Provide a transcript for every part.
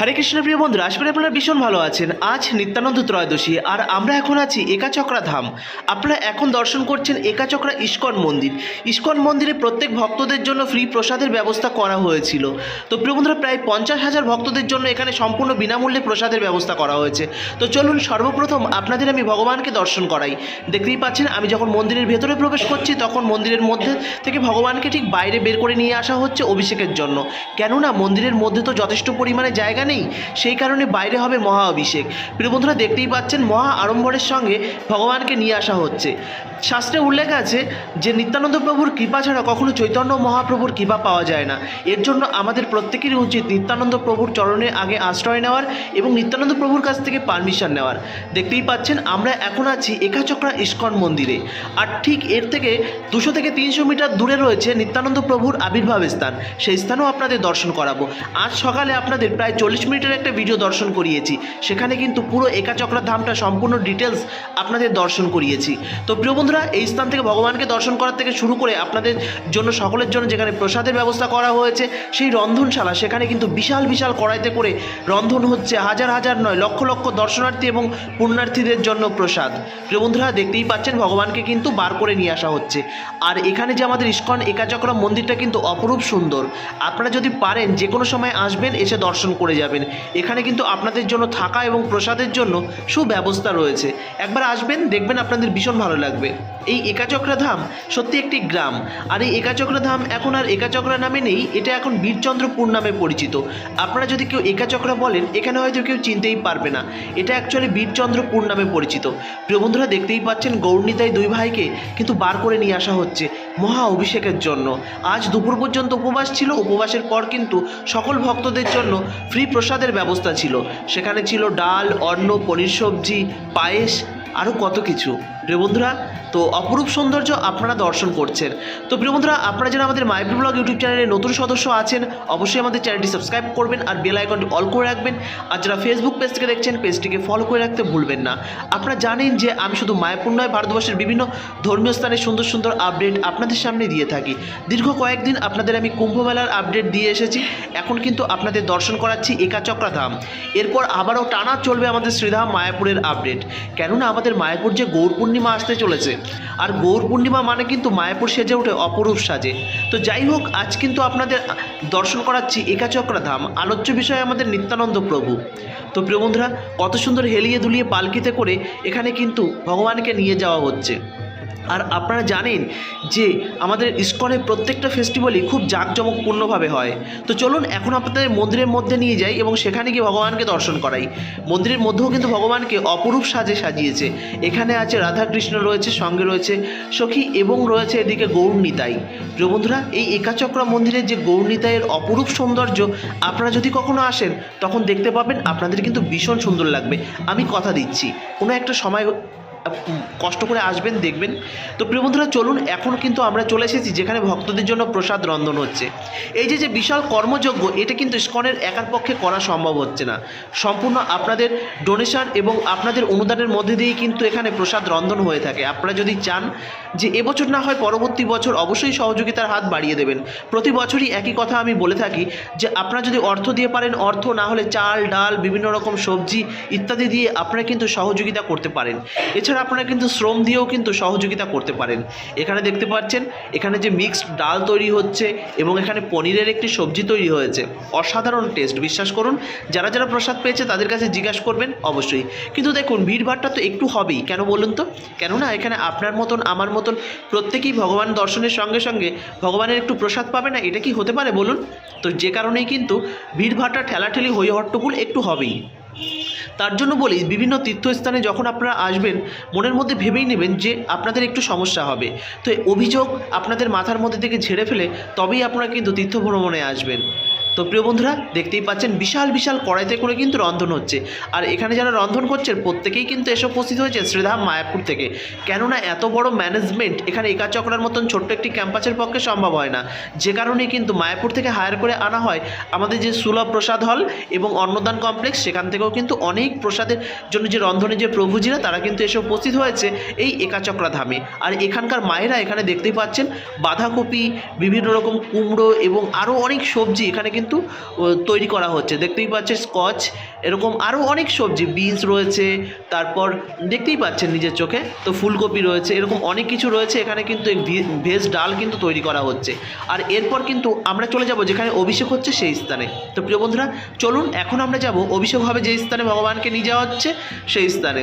হরে কৃষ্ণ প্রিয় বন্ধুরা, আশা করি আপনারা ভীষণ ভালো আছেন। আজ নিত্যানন্দ ত্রয়োদশী, আর আমরা এখন আছি একাচক্রা ধাম। আপনারা এখন দর্শন করছেন একাচক্রা ইস্কন মন্দির। ইস্কন মন্দিরে প্রত্যেক ভক্তদের জন্য ফ্রি প্রসাদের ব্যবস্থা করা হয়েছিল। তো প্রিয় বন্ধুরা, প্রায় পঞ্চাশ হাজার ভক্তদের জন্য এখানে সম্পূর্ণ বিনামূল্যে প্রসাদের ব্যবস্থা করা হয়েছে। তো চলুন সর্বপ্রথম আপনাদের আমি ভগবানকে দর্শন করাই। দেখতেই পাচ্ছেন, আমি যখন মন্দিরের ভেতরে প্রবেশ করছি, তখন মন্দিরের মধ্যে থেকে ভগবানকে ঠিক বাইরে বের করে নিয়ে আসা হচ্ছে অভিষেকের জন্য। কেননা মন্দিরের মধ্যে তো যথেষ্ট পরিমাণে জায়গা নেই। সেই কারণে বাইরে হবে মহা অভিষেক। প্রিয় বন্ধুরা, দেখতেই পাচ্ছেন মহা আড়ম্বরের সঙ্গে ভগবানকে নিয়ে আসা হচ্ছে। শাস্ত্রে উল্লেখ আছে যে, নিত্যানন্দ প্রভুর কৃপা ছাড়া কখনো চৈতন্য মহাপ্রভুর কৃপা পাওয়া যায় না। এর জন্য আমাদের প্রত্যেকেরই উচিত নিত্যানন্দ প্রভুর চরণে আগে আশ্রয় নেওয়ার এবং নিত্যানন্দ প্রভুর কাছ থেকে পারমিশন নেওয়ার। দেখতেই পাচ্ছেন, আমরা এখন আছি একাচক্রা ইস্কন মন্দিরে। আর ঠিক এর থেকে দুশো থেকে তিনশো মিটার দূরে রয়েছে নিত্যানন্দ প্রভুর আবির্ভাব স্থান। সেই স্থানও আপনাদের দর্শন করাবো। আজ সকালে আপনাদের প্রায় চল্লিশ মিনিটের একটা ভিডিও দর্শন করিয়েছি। সেখানে কিন্তু পুরো একাচক্রা ধামটা সম্পূর্ণ ডিটেলস আপনাদের দর্শন করিয়েছি। তো প্রিয় বন্ধুরা, এই স্থান থেকে ভগবানকে দর্শন করার থেকে শুরু করে আপনাদের জন্য, সকলের জন্য যেখানে প্রসাদের ব্যবস্থা করা হয়েছে, সেই রন্ধনশালা, সেখানে কিন্তু বিশাল বিশাল কড়াইতে করে রন্ধন হচ্ছে হাজার হাজার নয়, লক্ষ লক্ষ দর্শনার্থী এবং পুণ্যার্থীদের জন্য প্রসাদ। প্রিয় বন্ধুরা, দেখতেই পাচ্ছেন, ভগবানকে কিন্তু বার করে নিয়ে আসা হচ্ছে। আর এখানে যে আমাদের ইস্কন একাচক্রম মন্দিরটা কিন্তু অপরূপ সুন্দর। আপনারা যদি পারেন যে কোনো সময় আসবেন, এসে দর্শন করে যাবেন। এখানে কিন্তু আপনাদের জন্য থাকা এবং প্রসাদের জন্য সুব্যবস্থা রয়েছে। একবার আসবেন, দেখবেন আপনাদের ভীষণ ভালো লাগবে। এই একাচক্রা ধাম সত্যি একটি গ্রাম। আর এই একাচক্রা ধাম এখন আর একাচক্রা নামে নেই, এটা এখন বীরচন্দ্রপুর নামে পরিচিত। আপনারা যদি কেউ একাচক্রা বলেন, এখানে হয়তো কেউ চিনতেই পারবে না। এটা অ্যাকচুয়ালি বীরচন্দ্রপুর নামে পরিচিত। প্রিয় বন্ধুরা, দেখতেই পাচ্ছেন গৌরনীতাই দুই ভাইকে কিন্তু বার করে নিয়ে আসা হচ্ছে। মহা অভিষেকের জন্য। আজ দুপুর পর্যন্ত উপবাস ছিল। উপবাসের পর কিন্তু সকল ভক্তদের জন্য ফ্রি প্রসাদের ব্যবস্থা ছিল। সেখানে ছিল ডাল, অন্ন, পনির সবজি, পায়েস আরও কত কিছু। প্রিয় বন্ধুরা, তো অপরূপ সৌন্দর্য আপনারা দর্শন করছেন। তো প্রিয় বন্ধুরা, আপনারা যারা আমাদের মাইব্রি ব্লগ ইউটিউব চ্যানেলে নতুন সদস্য আছেন, অবশ্যই আমাদের চ্যানেলটি সাবস্ক্রাইব করবেন আর বেল আইকনটি অল করে রাখবেন। আর যারা ফেসবুক পেজ থেকে দেখছেন, পেজটিকে ফলো করে রাখতে ভুলবেন না। আপনারা জানেন যে আমি শুধু মায়াপুর নয়, ভারতবর্ষের বিভিন্ন ধর্মীয় স্থানে সুন্দর সুন্দর আপডেট আপনাদের সামনে দিয়ে থাকি। দীর্ঘ কয়েকদিন আপনাদের আমি কুম্ভ মেলার আপডেট দিয়ে এসেছি। এখন কিন্তু আপনাদের দর্শন করাচ্ছি একাচক্রা ধাম। এরপর আবারও টানা চলবে আমাদের শ্রীধাম মায়াপুরের আপডেট কেননা আমাদের মায়াপুর যে গৌর পূর্ণিমা আসতে চলেছে। আর গৌর পূর্ণিমা মানে কিন্তু মায়াপুর সেজে ওঠে অপরূপ সাজে। তো যাই হোক, আজ কিন্তু আপনাদের দর্শন করাচ্ছি একাচক্রা ধাম, আলোচ্য বিষয় আমাদের নিত্যানন্দ প্রভু। তো প্রিয় বন্ধুরা, কত সুন্দর হেলিয়ে দুলিয়ে পালকিতে করে এখানে কিন্তু ভগবানকে নিয়ে যাওয়া হচ্ছে। আর আপনারা জানেন যে আমাদের ইস্কনের প্রত্যেকটা ফেস্টিভ্যালই খুব জাঁকজমকপূর্ণভাবে হয়। তো চলুন এখন আপনাদের মন্দিরের মধ্যে নিয়ে যাই এবং সেখানে গিয়ে ভগবানকে দর্শন করাই। মন্দিরের মধ্যেও কিন্তু ভগবানকে অপরূপ সাজে সাজিয়েছে। এখানে আছে রাধাকৃষ্ণ রয়েছে, সঙ্গে রয়েছে সখী এবং রয়েছে এদিকে গৌরনীতাই প্রিয় বন্ধুরা, এই একাচক্র মন্দিরের যে গৌরনীতাইয়ের অপরূপ সৌন্দর্য, আপনারা যদি কখনো আসেন, তখন দেখতে পাবেন আপনাদের কিন্তু ভীষণ সুন্দর লাগবে। আমি কথা দিচ্ছি। কোনো একটা সময় কষ্ট করে আসবেন, দেখবেন। তো প্রিয় বন্ধুরা, চলুন, এখন কিন্তু আমরা চলে এসেছি যেখানে ভক্তদের জন্য প্রসাদ রন্ধন হচ্ছে। এই যে যে বিশাল কর্মযজ্ঞ, এটা কিন্তু ইস্কনের একার পক্ষে করা সম্ভব হচ্ছে না। সম্পূর্ণ আপনাদের ডোনেশন এবং আপনাদের অনুদানের মধ্যে দিয়েই কিন্তু এখানে প্রসাদ রন্ধন হয়ে থাকে। আপনারা যদি চান যে এবছর না হয় পরবর্তী বছর অবশ্যই সহযোগিতার হাত বাড়িয়ে দেবেন। প্রতি বছরই একই কথা আমি বলে থাকি যে, আপনারা যদি অর্থ দিয়ে পারেন, অর্থ না হলে চাল, ডাল, বিভিন্ন রকম সবজি ইত্যাদি দিয়ে আপনারা কিন্তু সহযোগিতা করতে পারেন। এছাড়া আপনারা কিন্তু শ্রম দিয়েও কিন্তু সহযোগিতা করতে পারেন। এখানে দেখতে পাচ্ছেন, এখানে যে মিক্সড ডাল তৈরি হচ্ছে এবং এখানে পনিরের একটি সবজি তৈরি হয়েছে। অসাধারণ টেস্ট বিশ্বাস করুন, যারা যারা প্রসাদ পেয়েছে তাদের কাছে জিজ্ঞাসা করবেন অবশ্যই। কিন্তু দেখুন, ভিড়ভাড়টা তো একটু হবেই, কেন বলুন তো? কেননা এখানে আপনার মতন, আমার মতন প্রত্যেকেই ভগবান দর্শনের সঙ্গে সঙ্গে ভগবানের একটু প্রসাদ পাবে না, এটা কি হতে পারে বলুন? তো যে কারণেই কিন্তু ভিড়ভাড়টা ঠেলাঠেলি হই হট্টপুল একটু হবেই। তার জন্য বলি, বিভিন্ন তীর্থস্থানে যখন আপনারা আসবেন, মনের মধ্যে ভেবেই নেবেন যে আপনাদের একটু সমস্যা হবে। তো অভিযোগ আপনাদের মাথার মধ্যে থেকে ঝেড়ে ফেলে তবেই আপনারা কিন্তু তীর্থ ভ্রমণে আসবেন। তো প্রিয় বন্ধুরা, দেখতেই পাচ্ছেন বিশাল বিশাল কড়াইতে করে কিন্তু রন্ধন হচ্ছে। আর এখানে যারা রন্ধন করছেন, প্রত্যেকেই কিন্তু এসে উপস্থিত হয়েছে শ্রীধাম মায়াপুর থেকে। কেননা এত বড় ম্যানেজমেন্ট এখানে একা একাচক্রার মতন ছোট্ট একটি ক্যাম্পাসের পক্ষে সম্ভব হয় না। যে কারণে কিন্তু মায়াপুর থেকে হায়ার করে আনা হয় আমাদের যে সুলভ প্রসাদ হল এবং অন্নদান কমপ্লেক্স সেখান থেকেও কিন্তু অনেক প্রসাদের জন্য যে রন্ধনে যে প্রভুজিরা, তারা কিন্তু এসে উপস্থিত হয়েছে এই একাচক্রা ধামে। আর এখানকার মায়েরা এখানে দেখতেই পাচ্ছেন বাঁধাকপি, বিভিন্ন রকম কুমড়ো এবং আরও অনেক সবজি এখানে কিন্তু তৈরি করা হচ্ছে। দেখতেই পাচ্ছেন স্কচ, এরকম আরও অনেক সবজি, বিনস রয়েছে, তারপর দেখতেই পাচ্ছেন নিজের চোখে, তো ফুলকপি রয়েছে, এরকম অনেক কিছু রয়েছে, এখানে কিন্তু ভেজ ডাল কিন্তু তৈরি করা হচ্ছে। আর এরপর কিন্তু আমরা চলে যাব যেখানে অভিষেক হচ্ছে সেই স্থানে। তো প্রিয় বন্ধুরা, চলুন, এখন আমরা যাব অভিষেক হবে যে স্থানে ভগবানকে নিয়ে যাওয়া হচ্ছে, সেই স্থানে।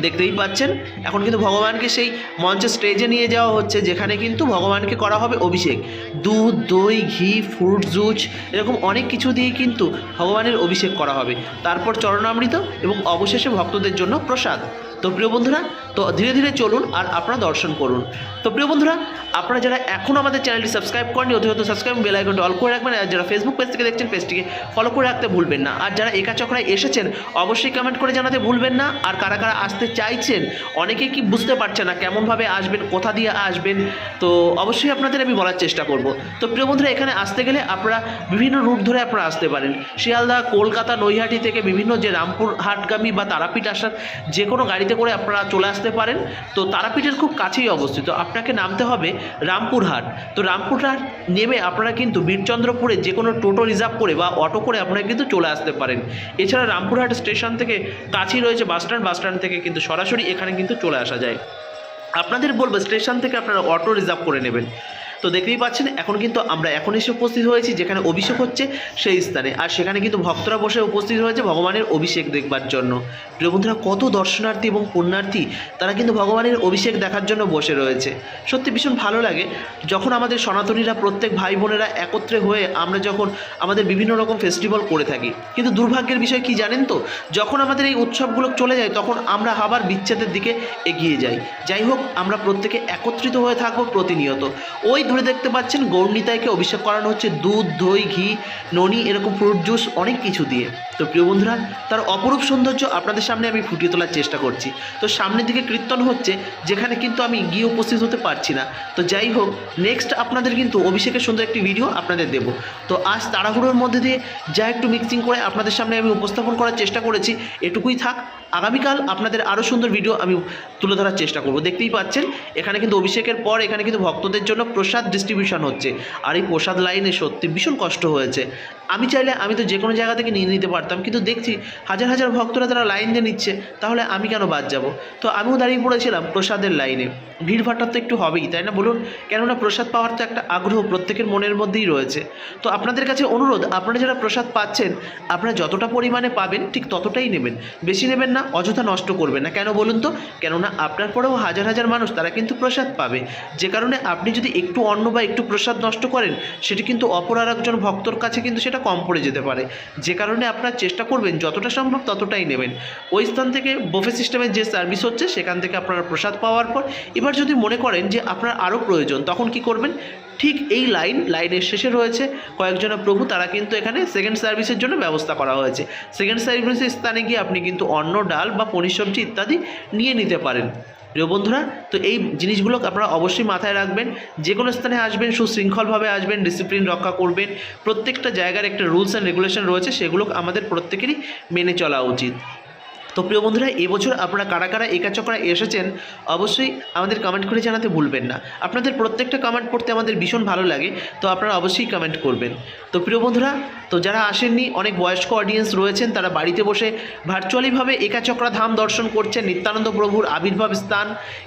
দেখতেই পাচ্ছেন। এখন কিন্তু ভগবানকে সেই মঞ্চে স্টেজে নিয়ে যাওয়া হচ্ছে, যেখানে কিন্তু ভগবানকে করা হবে অভিষেক। দুধ, দই, ঘি ফ্রুট জুস এরকম অনেক কিছু দিয়ে কিন্তু ভগবানের অভিষেক করা হবে। তারপর চরণামৃত এবং অবশেষে ভক্তদের জন্য প্রসাদ। তো প্রিয় বন্ধুরা, তো ধীরে ধীরে চলুন আর আপনারা দর্শন করুন। তো প্রিয় বন্ধুরা, আপনারা যারা এখনও আমাদের চ্যানেলটি সাবস্ক্রাইব করেনি অতি সাবস্ক্রাইব বেল আইকনটি অল করে রাখবেন আর যারা ফেসবুক পেজ থেকে দেখছেন পেজটিকে ফলো করে রাখতে ভুলবেন না। আর যারা একা চক্রায় এসেছেন, অবশ্যই কমেন্ট করে জানাতে ভুলবেন না। আর কারা কারা আসতে চাইছেন অনেকেই কি বুঝতে পারছে না কেমনভাবে আসবেন, কোথা দিয়ে আসবেন, তো অবশ্যই আপনাদের আমি বলার চেষ্টা করব। তো প্রিয় বন্ধুরা, এখানে আসতে গেলে আপনারা বিভিন্ন রুট ধরে আপনারা আসতে পারেন। শিয়ালদা, কলকাতা, নৈহাটি থেকে বিভিন্ন যে রামপুর হাটগামী বা তারাপীঠ আসার যে কোনো গাড়িতে করে আপনারা চলে আসতে পারেন। তো তারাপীঠের খুব কাছেই অবস্থিত। আপনাকে নামতে হবে রামপুরহাট। তো রামপুরহাট নেমে আপনারা কিন্তু বীরচন্দ্রপুরে যে কোনো টোটো রিজার্ভ করে বা অটো করে আপনারা কিন্তু চলে আসতে পারেন। এছাড়া রামপুরহাট স্টেশন থেকে কাছেই রয়েছে বাস স্ট্যান্ড। বাস স্ট্যান্ড থেকে কিন্তু সরাসরি এখানে কিন্তু চলে আসা যায়। আপনাদের বলব, স্টেশন থেকে আপনারা অটো রিজার্ভ করে নেবেন। তো দেখতেই পাচ্ছেন, এখন কিন্তু আমরা এখন এসে উপস্থিত হয়েছি, যেখানে অভিষেক হচ্ছে সেই স্থানে। আর সেখানে কিন্তু ভক্তরা বসে উপস্থিত হয়েছে ভগবানের অভিষেক দেখবার জন্য। প্রিয় বন্ধুরা, কত দর্শনার্থী এবং পুণ্যার্থী, তারা কিন্তু ভগবানের অভিষেক দেখার জন্য বসে রয়েছে। সত্যি ভীষণ ভালো লাগে। যখন আমাদের সনাতনীরা প্রত্যেক ভাই বোনেরা একত্রে হয়ে আমরা যখন আমাদের বিভিন্ন রকম ফেস্টিভ্যাল করে থাকি, কিন্তু দুর্ভাগ্যের বিষয় কি জানেন তো? যখন আমাদের এই উৎসবগুলো চলে যায়, তখন আমরা আবার বিচ্ছেদের দিকে এগিয়ে যাই। যাই হোক, আমরা প্রত্যেকে একত্রিত হয়ে থাকব প্রতিনিয়ত। ওই ধরে দেখতে পাচ্ছেন, গৌরনীতাইকে অভিষেক করানো হচ্ছে দুধ, দই, ঘি, ননি, এরকম ফ্রুট জুস অনেক কিছু দিয়ে। তো প্রিয় বন্ধুরা, তার অপরূপ সৌন্দর্য আপনাদের সামনে আমি ফুটিয়ে তোলার চেষ্টা করছি। তো সামনের দিকে কীর্তন হচ্ছে, যেখানে কিন্তু আমি গিয়ে উপস্থিত হতে পারছি না। তো যাই হোক নেক্সট আপনাদের কিন্তু অভিষেকের সুন্দর একটি ভিডিও আপনাদের দেব। তো আজ তাড়াহুড়োর মধ্যে দিয়ে যা একটু মিক্সিং করে আপনাদের সামনে আমি উপস্থাপন করার চেষ্টা করেছি, এটুকুই থাক। আগামীকাল আপনাদের আরও সুন্দর ভিডিও আমি তুলে ধরার চেষ্টা করব। দেখতেই পাচ্ছেন, এখানে কিন্তু অভিষেকের পর এখানে কিন্তু ভক্তদের জন্য প্রসাদ ডিস্ট্রিবিউশন হচ্ছে। আর এই প্রসাদ লাইনে সত্যি ভীষণ কষ্ট হয়েছে। আমি চাইলে আমি তো যে কোনো জায়গা থেকে নিয়ে নিতে পারতাম, কিন্তু দেখছি হাজার হাজার ভক্তরা তারা লাইন দিয়ে নিচ্ছে, তাহলে আমি কেন বাদ যাব? তো আমিও দাঁড়িয়ে পড়েছিলাম প্রসাদের লাইনে। ভিড়ভাট্টার তো একটু হবেই, তাই না বলুন? কেননা প্রসাদ পাওয়ার তো একটা আগ্রহ প্রত্যেকের মনের মধ্যেই রয়েছে। তো আপনাদের কাছে অনুরোধ, আপনারা যারা প্রসাদ পাচ্ছেন, আপনারা যতটা পরিমাণে পাবেন, ঠিক ততটাই নেবেন। বেশি নেবেন না, অযথা নষ্ট করবেন না। কেন বলুন তো? কেননা আপনার পরেও হাজার হাজার মানুষ, তারা কিন্তু প্রসাদ পাবে। যে কারণে আপনি যদি একটু অন্ন বা একটু প্রসাদ নষ্ট করেন, সেটি কিন্তু অপর আর একজন ভক্তর কাছে কিন্তু সেটা কম পড়ে যেতে পারে। যে কারণে আপনার চেষ্টা করবেন, যতটা সম্ভব ততটাই নেবেন। ওই স্থান থেকে বোফে সিস্টেমের যে সার্ভিস হচ্ছে, সেখান থেকে আপনারা প্রসাদ পাওয়ার পর, এবার যদি মনে করেন যে আপনার আরও প্রয়োজন, তখন কি করবেন? ঠিক এই লাইন, লাইনের শেষে রয়েছে কয়েকজনের প্রভু, তারা কিন্তু এখানে সেকেন্ড সার্ভিসের জন্য ব্যবস্থা করা হয়েছে। সেকেন্ড সার্ভিসের স্থানে গিয়ে আপনি কিন্তু অন্ন, ডাল বা পনির, সবজি ইত্যাদি নিয়ে নিতে পারেন। প্রিয় বন্ধুরা, তো এই জিনিসগুলো আপনারা অবশ্যই মাথায় রাখবেন। যে কোনো স্থানে আসবেন, সুশৃঙ্খলভাবে আসবেন ডিসিপ্লিন রক্ষা করবেন। প্রত্যেকটা জায়গার একটা রুলস অ্যান্ড রেগুলেশন রয়েছে সেগুলো আমাদের প্রত্যেকেরই মেনে চলা উচিত। তো প্রিয় বন্ধুরা, এবছর আপনারা কারা কারা একাচকরা এসেছেন, অবশ্যই আমাদের কমেন্ট করে জানাতে ভুলবেন না। আপনাদের প্রত্যেকটা কমেন্ট পড়তে আমাদের ভীষণ ভালো লাগে, তো আপনারা অবশ্যই কমেন্ট করবেন। তো প্রিয় বন্ধুরা, তো যারা আসেননি, অনেক বয়স্ক অডিয়েন্স রয়েছেন, তারা বাড়িতে বসে ভার্চুয়ালিভাবে একাচক্রা ধাম দর্শন করছেন, নিত্যানন্দ প্রভুর আবির্ভাব স্থান,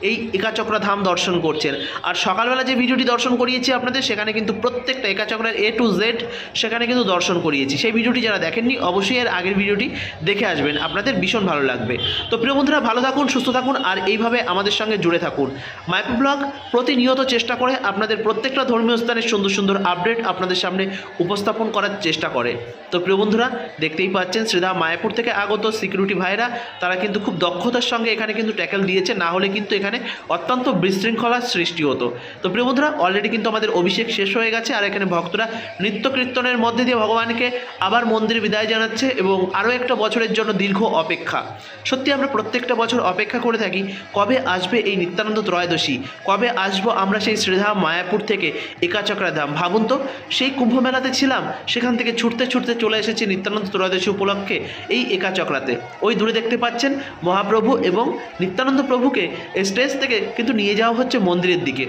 এই একাচক্রা ধাম দর্শন করছেন। আর সকালবেলা যে ভিডিওটি দর্শন করিয়েছি আপনাদের, সেখানে কিন্তু প্রত্যেকটা একা একাচক্রার এ টু জেড সেখানে কিন্তু দর্শন করিয়েছি। সেই ভিডিওটি যারা দেখেননি, অবশ্যই এর আগের ভিডিওটি দেখে আসবেন। আপনাদের ভীষণ ভালো লাগবে। তো প্রিয় বন্ধুরা, ভালো থাকুন, সুস্থ থাকুন, আর এইভাবে আমাদের সঙ্গে জুড়ে থাকুন। মাইপি ব্লগ প্রতিনিয়ত চেষ্টা করে আপনাদের প্রত্যেকটা ধর্মীয় স্থানের সুন্দর সুন্দর আপডেট আপনাদের সামনে উপস্থাপন করার চেষ্টা করে। তো প্রিয় বন্ধুরা, দেখতেই পাচ্ছেন শ্রীধাম মায়াপুর থেকে আগত সিকিউরিটি ভাইরা তারা কিন্তু খুব দক্ষতার সঙ্গে এখানে কিন্তু ট্যাকেল দিয়েছে, না হলে কিন্তু এখানে অত্যন্ত বিশৃঙ্খলার সৃষ্টি হতো। তো প্রিয় বন্ধুরা অলরেডি কিন্তু আমাদের অভিষেক শেষ হয়ে গেছে, আর এখানে ভক্তরা নৃত্য কীর্তনের মধ্যে দিয়ে ভগবানকে আবার মন্দিরে বিদায় জানাচ্ছে এবং আরও একটা বছরের জন্য দীর্ঘ অপেক্ষা। সত্যি আমরা প্রত্যেকটা বছর অপেক্ষা করে থাকি কবে আসবে এই নিত্যানন্দ ত্রয়োদশী? কবে আসব আমরা সেই শ্রীধাম মায়াপুর থেকে একাচক্রা ধাম? ভাবুন তো, সেই কুম্ভ মেলাতে ছিলাম, সেখান থেকে ছুটতে ছুটতে চলে এসেছি নিত্যানন্দ ত্রয়োদশী উপলক্ষে এই একাচক্রাতে। ওই দূরে দেখতে পাচ্ছেন মহাপ্রভু এবং নিত্যানন্দ প্রভুকে স্টেজ থেকে কিন্তু নিয়ে যাওয়া হচ্ছে মন্দিরের দিকে।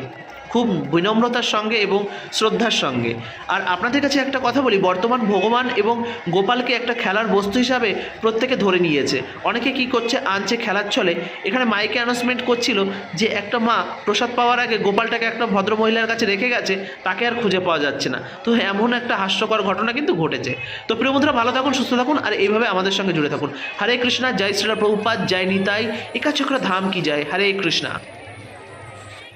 খুব বিনম্রতার সঙ্গে এবং শ্রদ্ধার সঙ্গে। আর আপনাদের কাছে একটা কথা বলি, বর্তমান ভগবান এবং গোপালকে একটা খেলার বস্তু হিসাবে প্রত্যেকে ধরে নিয়েছে। অনেকে কি করছে, আনছে, খেলার ছলে। এখানে মাইকে অ্যানাউন্সমেন্ট করছিল যে একটা মা প্রসাদ পাওয়ার আগে গোপালটাকে একটা ভদ্র মহিলার কাছে রেখে গেছে, তাকে আর খুঁজে পাওয়া যাচ্ছে না। তো এমন একটা হাস্যকর ঘটনা কিন্তু ঘটেছে। তো প্রিয় বন্ধুরা, ভালো থাকুন, সুস্থ থাকুন, আর এইভাবে আমাদের সঙ্গে জুড়ে থাকুন। হরে কৃষ্ণা, জয় শ্রীরা প্রভুপাত জয় নিতাই, একাচক্র ধাম কি জয়? হরে কৃষ্ণা।